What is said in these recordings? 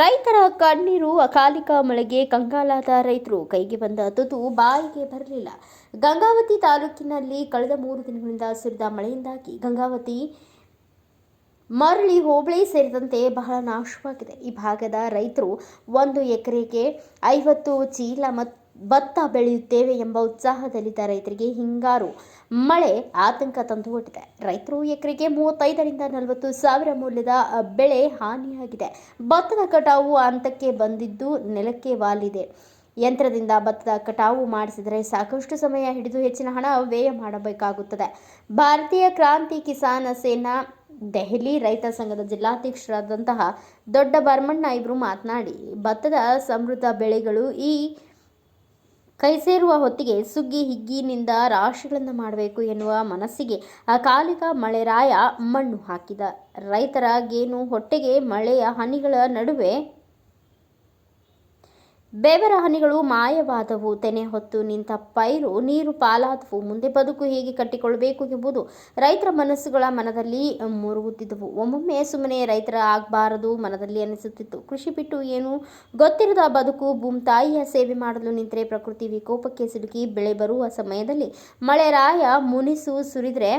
ರೈತರ ಕಣ್ಣೀರು ಅಕಾಲಿಕ ಮಳೆಗೆ ಕಂಗಾಲಾದ ರೈತರು ಕೈಗೆ ಬಂದ ತುತು ಬಾಯಿಗೆ ಬರಲಿಲ್ಲ. ಗಂಗಾವತಿ ತಾಲೂಕಿನಲ್ಲಿ ಕಳೆದ ಮೂರು ದಿನಗಳಿಂದ ಸುರಿದ ಮಳೆಯಿಂದಾಗಿ ಗಂಗಾವತಿ ಮರಳಿ ಹೋಬಳಿ ಸೇರಿದಂತೆ ಬಹಳ ನಾಶವಾಗಿದೆ. ಈ ಭಾಗದ ರೈತರು ಒಂದು ಎಕರೆಗೆ ಐವತ್ತು ಚೀಲ ಮತ್ ಭತ್ತ ಬೆಳೆಯುತ್ತೇವೆ ಎಂಬ ಉತ್ಸಾಹದಲ್ಲಿದ್ದ ರೈತರಿಗೆ ಹಿಂಗಾರು. ಮಳೆ ಆತಂಕ ತಂದುಕೊಟ್ಟಿದೆ. ರೈತರು ಎಕರೆಗೆ ಮೂವತ್ತೈದರಿಂದ ನಲವತ್ತು ಸಾವಿರ ಮೌಲ್ಯದ ಬೆಳೆ ಹಾನಿಯಾಗಿದೆ. ಭತ್ತದ ಕಟಾವು ಹಂತಕ್ಕೆ ಬಂದಿದ್ದು ನೆಲಕ್ಕೆ ವಾಲಿದೆ. ಯಂತ್ರದಿಂದ ಭತ್ತದ ಕಟಾವು ಮಾಡಿಸಿದರೆ ಸಾಕಷ್ಟು ಸಮಯ ಹಿಡಿದು ಹೆಚ್ಚಿನ ಹಣ ವ್ಯಯ ಮಾಡಬೇಕಾಗುತ್ತದೆ. ಭಾರತೀಯ ಕ್ರಾಂತಿ ಕಿಸಾನ್ ಸೇನಾ ದೆಹಲಿ ರೈತ ಸಂಘದ ಜಿಲ್ಲಾಧ್ಯಕ್ಷರಾದಂತಹ ದೊಡ್ಡ ಬರ್ಮಣ್ಣ ಇಬ್ಬರು ಮಾತನಾಡಿ, ಭತ್ತದ ಸಮೃದ್ಧ ಬೆಳೆಗಳು ಈ ಕೈ ಸೇರುವ ಹೊತ್ತಿಗೆ ಸುಗ್ಗಿ ಹಿಗ್ಗಿನಿಂದ ರಾಶಿಗಳನ್ನು ಮಾಡಬೇಕು ಎನ್ನುವ ಮನಸ್ಸಿಗೆ ಅಕಾಲಿಕ ಮಳೆರಾಯ ಮಣ್ಣು ಹಾಕಿದ. ರೈತರ ಗೇನು ಹೊಟ್ಟೆಗೆ ಮಳೆಯ ಹನಿಗಳ ನಡುವೆ ಬೆವರ ಹನಿಗಳು ಮಾಯವಾದವು, ತೆನೆ ಹೊತ್ತು ನಿಂತ ಪೈರು ನೀರು ಪಾಲಾದವು. ಮುಂದೆ ಬದುಕು ಹೇಗೆ ಕಟ್ಟಿಕೊಳ್ಳಬೇಕು ಎಂಬುದು ರೈತರ ಮನಸ್ಸುಗಳ ಮನದಲ್ಲಿ ಮುರುಗುತ್ತಿದ್ದವು. ಒಮ್ಮೊಮ್ಮೆ ಸುಮ್ಮನೆ ರೈತರ ಆಗಬಾರದು ಮನದಲ್ಲಿ ಅನಿಸುತ್ತಿತ್ತು. ಕೃಷಿ ಬಿಟ್ಟು ಏನು ಗೊತ್ತಿರದ ಬದುಕು ಭೂಮ್ತಾಯಿಯ ಸೇವೆ ಮಾಡಲು ನಿಂತರೆ ಪ್ರಕೃತಿ ವಿಕೋಪಕ್ಕೆ ಸಿಲುಕಿ ಬೆಳೆ ಬರುವ ಸಮಯದಲ್ಲಿ ಮಳೆ ರಾಯ ಮುನಿಸು ಸುರಿದ್ರೆ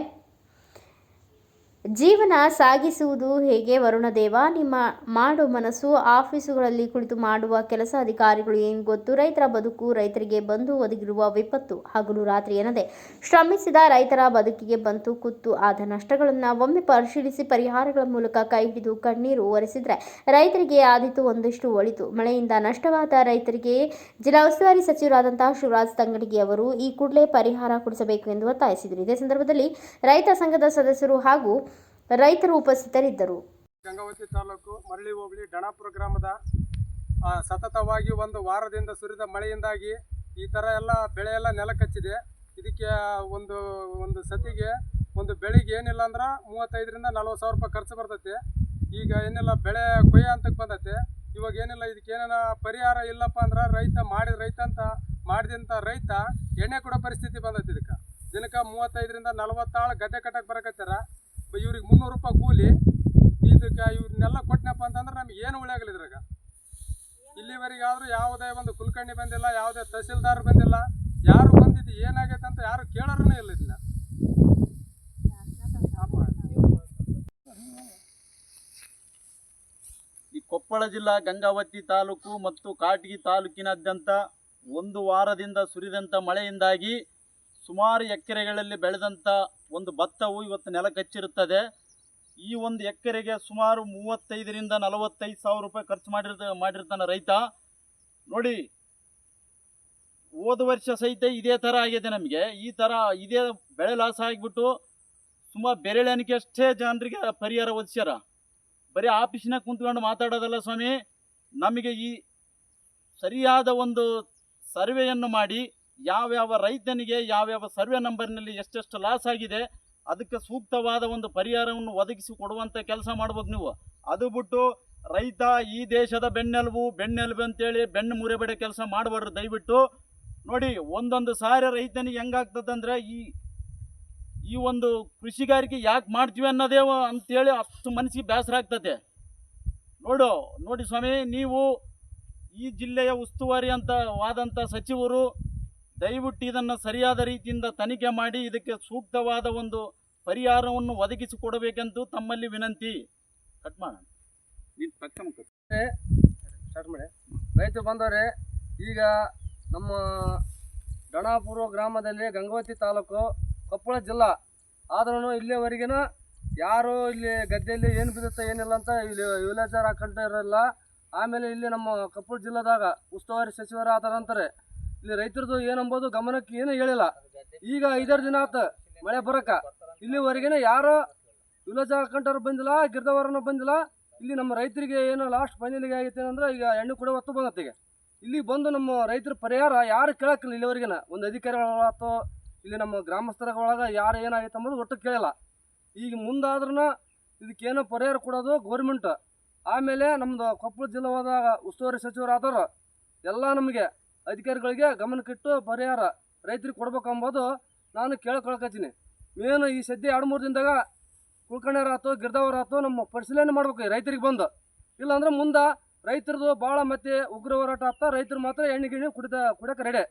ಜೀವನ ಸಾಗಿಸುವುದು ಹೇಗೆ ವರುಣದೇವ? ನಿಮ್ಮ ಮಾಡೋ ಮನಸ್ಸು ಆಫೀಸುಗಳಲ್ಲಿ ಕುಳಿತು ಮಾಡುವ ಕೆಲಸ ಅಧಿಕಾರಿಗಳು ಏನು ಗೊತ್ತು? ರೈತರ ಬದುಕು ರೈತರಿಗೆ ಬಂದು ಒದಗಿರುವ ವಿಪತ್ತು ಹಗಲು ರಾತ್ರಿ ಏನದೆ ಶ್ರಮಿಸಿದ ರೈತರ ಬದುಕಿಗೆ ಬಂತು ಕುತ್ತು. ಆದ ನಷ್ಟಗಳನ್ನು ಒಮ್ಮೆ ಪರಿಶೀಲಿಸಿ ಪರಿಹಾರಗಳ ಮೂಲಕ ಕೈ ಹಿಡಿದು ಕಣ್ಣೀರು ಒರೆಸಿದ್ರೆ ರೈತರಿಗೆ ಆದಿತು ಒಂದಷ್ಟು ಒಳಿತು. ಮಳೆಯಿಂದ ನಷ್ಟವಾದ ರೈತರಿಗೆ ಜಿಲ್ಲಾ ಉಸ್ತುವಾರಿ ಸಚಿವರಾದಂತಹ ಶಿವರಾಜ್ ತಂಗಡಿಗೆ ಅವರು ಈ ಕೂಡಲೇ ಪರಿಹಾರ ಕೊಡಿಸಬೇಕು ಎಂದು ಒತ್ತಾಯಿಸಿದರು. ಇದೇ ಸಂದರ್ಭದಲ್ಲಿ ರೈತ ಸಂಘದ ಸದಸ್ಯರು ಹಾಗೂ ರೈತರು ಉಪಸ್ಥಿತರಿದ್ದರು. ಗಂಗಾವತಿ ತಾಲೂಕು ಮರಳಿ ಹೋಬಳಿ ಡಣಾಪುರ ಗ್ರಾಮದ ಸತತವಾಗಿ ಒಂದು ವಾರದಿಂದ ಸುರಿದ ಮಳೆಯಿಂದಾಗಿ ಈ ಥರ ಎಲ್ಲ ಬೆಳೆ ಎಲ್ಲ ನೆಲಕಚ್ಚಿದೆ. ಇದಕ್ಕೆ ಒಂದು ಒಂದು ಸತಿಗೆ ಒಂದು ಬೆಳಿಗ್ಗೆ ಏನಿಲ್ಲ ಅಂದ್ರೆ ಮೂವತ್ತೈದರಿಂದ ನಲ್ವತ್ತು ಸಾವಿರ ರೂಪಾಯಿ ಖರ್ಚು ಬರ್ತೈತೆ. ಈಗ ಏನಿಲ್ಲ, ಬೆಳೆ ಕೊಯ್ಯ ಅಂತಕ್ಕೆ ಬಂದೈತೆ. ಇವಾಗ ಏನಿಲ್ಲ, ಇದಕ್ಕೆ ಏನೇನ ಪರಿಹಾರ ಇಲ್ಲಪ್ಪ ಅಂದ್ರೆ ರೈತ ಮಾಡಿದ ರೈತ ಅಂತ ಮಾಡಿದಂಥ ರೈತ ಎಣ್ಣೆ ಕೊಡೋ ಪರಿಸ್ಥಿತಿ ಬಂದೈತೆ ಇದಕ್ಕೆ. ದಿನಕ್ಕೆ ಮೂವತ್ತೈದರಿಂದ ನಲ್ವತ್ತಾಳು ಗದ್ದೆ ಕಟ್ಟಕ್ಕೆ ಬರಕತ್ತಾರ. ಇವ್ರಿಗೆ ಮುನ್ನೂರು ರೂಪಾಯಿ ಕೂಲಿ, ಇದಕ್ಕೆ ಇವ್ರನ್ನೆಲ್ಲ ಕೊಟ್ಟನಪ್ಪ ಅಂತಂದ್ರೆ ನಮ್ಗೆ ಏನು ಉಳಿಯಾಗಲಿ ಇದ್ರಾಗ. ಇಲ್ಲಿವರೆಗೆ ಆದರೂ ಯಾವುದೇ ಒಂದು ಕುಲಕರ್ಣಿ ಬಂದಿಲ್ಲ, ಯಾವುದೇ ತಹಸೀಲ್ದಾರ್ ಬಂದಿಲ್ಲ, ಯಾರು ಬಂದಿದ್ದು ಏನಾಗೈತೆ ಅಂತ ಯಾರು ಕೇಳೋರನೇ ಇಲ್ಲ ಇದನ್ನ ಈ ಕೊಪ್ಪಳ ಜಿಲ್ಲಾ ಗಂಗಾವತಿ ತಾಲೂಕು ಮತ್ತು ಕಾಟಗಿ ತಾಲೂಕಿನಾದ್ಯಂತ ಒಂದು ವಾರದಿಂದ ಸುರಿದಂಥ ಮಳೆಯಿಂದಾಗಿ ಸುಮಾರು ಎಕರೆಗಳಲ್ಲಿ ಬೆಳೆದಂಥ ಒಂದು ಭತ್ತವು ಇವತ್ತು ನೆಲ ಕಚ್ಚಿರುತ್ತದೆ ಈ ಒಂದು ಎಕರೆಗೆ ಸುಮಾರು ಮೂವತ್ತೈದರಿಂದ ನಲವತ್ತೈದು ಸಾವಿರ ರೂಪಾಯಿ ಖರ್ಚು ಮಾಡಿರ್ತ, ಮಾಡಿರ್ತಾನೆ ರೈತ. ನೋಡಿ, ಹೋದ ವರ್ಷ ಸಹಿತ ಇದೇ ಥರ ಆಗಿದೆ ನಮಗೆ. ಈ ಥರ ಇದೇ ಬೆಳೆ ಲಾಸ್ ಆಗಿಬಿಟ್ಟು ಸುಮಾರು ಬೆರಳೆಣಿಕೆ ಅಷ್ಟೇ ಜನರಿಗೆ ಪರಿಹಾರ ಒದಿಸ್ಯಾರ ಬರೀ ಆಫೀಸ್ನಾಗ ಕುಂತ್ಕೊಂಡು ಮಾತಾಡೋದಲ್ಲ ಸ್ವಾಮಿ. ನಮಗೆ ಈ ಸರಿಯಾದ ಒಂದು ಸರ್ವೆಯನ್ನು ಮಾಡಿ ಯಾವ್ಯಾವ ರೈತನಿಗೆ, ಯಾವ್ಯಾವ ಸರ್ವೆ ನಂಬರ್ನಲ್ಲಿ ಎಷ್ಟೆಷ್ಟು ಲಾಸ್ ಆಗಿದೆ, ಅದಕ್ಕೆ ಸೂಕ್ತವಾದ ಒಂದು ಪರಿಹಾರವನ್ನು ಒದಗಿಸಿ ಕೊಡುವಂಥ ಕೆಲಸ ಮಾಡ್ಬೇಕು ನೀವು. ಅದು ಬಿಟ್ಟು ರೈತ ಈ ದೇಶದ ಬೆನ್ನೆಲುಬು ಬೆನ್ನೆಲುಬು ಅಂತೇಳಿ ಬೆನ್ನು ಮುರಿಬೇಡ ಕೆಲಸ ಮಾಡಬಾರ್ದು ದಯವಿಟ್ಟು. ನೋಡಿ, ಒಂದೊಂದು ಸಾರಿ ರೈತನಿಗೆ ಹೆಂಗಾಗ್ತದಂದ್ರೆ ಈ ಈ ಒಂದು ಕೃಷಿಗಾರಿಕೆ ಯಾಕೆ ಮಾಡ್ತೀವಿ ಅನ್ನೋದೇ ಅಂತೇಳಿ ಅಷ್ಟು ಮನಸ್ಸಿಗೆ ಬೇಸರ ಆಗ್ತದೆ. ನೋಡು, ನೋಡಿ ಸ್ವಾಮಿ, ನೀವು ಈ ಜಿಲ್ಲೆಯ ಉಸ್ತುವಾರಿ ಅಂತ ವಾದಂಥ ಸಚಿವರು ದಯವಿಟ್ಟು ಇದನ್ನು ಸರಿಯಾದ ರೀತಿಯಿಂದ ತನಿಖೆ ಮಾಡಿ ಇದಕ್ಕೆ ಸೂಕ್ತವಾದ ಒಂದು ಪರಿಹಾರವನ್ನು ಒದಗಿಸಿ ಕೊಡಬೇಕೆಂದು ತಮ್ಮಲ್ಲಿ ವಿನಂತಿ. ಕಟ್ ಮಾಡೋಣ ಸ್ಟಾರ್ಟ್ ಮಾಡಿ. ರೈತ ಬಂದವರೆ ಈಗ ನಮ್ಮ ಡಣಾಪುರ ಗ್ರಾಮದಲ್ಲಿ ಗಂಗಾವತಿ ತಾಲೂಕು ಕೊಪ್ಪಳ ಜಿಲ್ಲಾ. ಆದ್ರೂ ಇಲ್ಲಿವರೆಗಿನ ಯಾರು ಇಲ್ಲಿ ಗದ್ದೆಯಲ್ಲಿ ಏನು ಬಿಡುತ್ತೆ ಏನಿಲ್ಲ ಅಂತ ಇಲ್ಲಿ ವಿಲೇಜರ್ ಹಾಕೊಂತ ಇರಲ್ಲ. ಆಮೇಲೆ ಇಲ್ಲಿ ನಮ್ಮ ಕೊಪ್ಪಳ ಜಿಲ್ಲಾದಾಗ ಉಸ್ತುವಾರಿ ಸಚಿವರು ಆ ಥರ ಅಂತಾರೆ ಇಲ್ಲಿ ರೈತರದು ಏನಂಬೋದು ಗಮನಕ್ಕೆ ಏನು ಹೇಳಿಲ್ಲ. ಈಗ ಐದಾರು ದಿನ ಆತ ಮಳೆ ಬರಕ. ಇಲ್ಲಿವರೆಗಿನ ಯಾರು ವಿಲೇಜ್ ಹಾಕೊಂಡವ್ರು ಬಂದಿಲ್ಲ ಗಿರ್ದವರನ್ನು ಬಂದಿಲ್ಲ. ಇಲ್ಲಿ ನಮ್ಮ ರೈತರಿಗೆ ಏನು ಲಾಸ್ಟ್ ಫೈನಲಿಗೆ ಆಗೈತೆ ಅಂದ್ರೆ ಈಗ ಹೆಣ್ಣು ಕೂಡ ಹೊತ್ತು ಬಂದತ್ತೆ ಇಲ್ಲಿ ಬಂದು ನಮ್ಮ ರೈತರ ಪರಿಹಾರ ಯಾರು ಕೇಳಕ್ಕಿಲ್ಲ ಇಲ್ಲಿವರೆಗಿನ. ಒಂದು ಅಧಿಕಾರಿಗಳಾಯ್ತು ಇಲ್ಲಿ ನಮ್ಮ ಗ್ರಾಮಸ್ಥರ ಒಳಗೆ ಯಾರು ಏನಾಗೈತೆ ಅಂಬೋದು ಒಟ್ಟು ಕೇಳಿಲ್ಲ. ಈಗ ಮುಂದಾದ್ರೂ ಇದಕ್ಕೇನೋ ಪರಿಹಾರ ಕೊಡೋದು ಗೌರ್ಮೆಂಟ್ ಆಮೇಲೆ ನಮ್ಮದು ಕೊಪ್ಪಳ ಜಿಲ್ಲೆ ಹೋದಾಗ ಉಸ್ತುವಾರಿ ಸಚಿವರಾದವರು ಎಲ್ಲ ನಮಗೆ ಅಧಿಕಾರಿಗಳಿಗೆ ಗಮನಕ್ಕಿಟ್ಟು ಪರಿಹಾರ ರೈತರಿಗೆ ಕೊಡ್ಬೇಕಂಬೋದು ನಾನು ಕೇಳ್ಕೊಳಕತ್ತೀನಿ. ಏನು ಈ ಸದ್ಯ ಎರಡು, ಮೂರು ದಿನದಾಗ ಕುಳ್ಕಣ್ಣರಾತು ಗಿರ್ದವರಾತು ನಮ್ಮ ಪರಿಶೀಲನೆ ಮಾಡ್ಬೇಕು ರೈತರಿಗೆ ಬಂದು. ಇಲ್ಲಾಂದ್ರೆ ಮುಂದೆ ರೈತರದು ಭಾಳ ಮತ್ತೆ ಉಗ್ರ ಹೋರಾಟ ಆಗ್ತಾ ರೈತರು ಮಾತ್ರ ಎಣ್ಣೆ, ಗಿಣ್ಣೆ ಕುಡಿದ ಕುಡಕ್ಕೆ ರೆಡಿ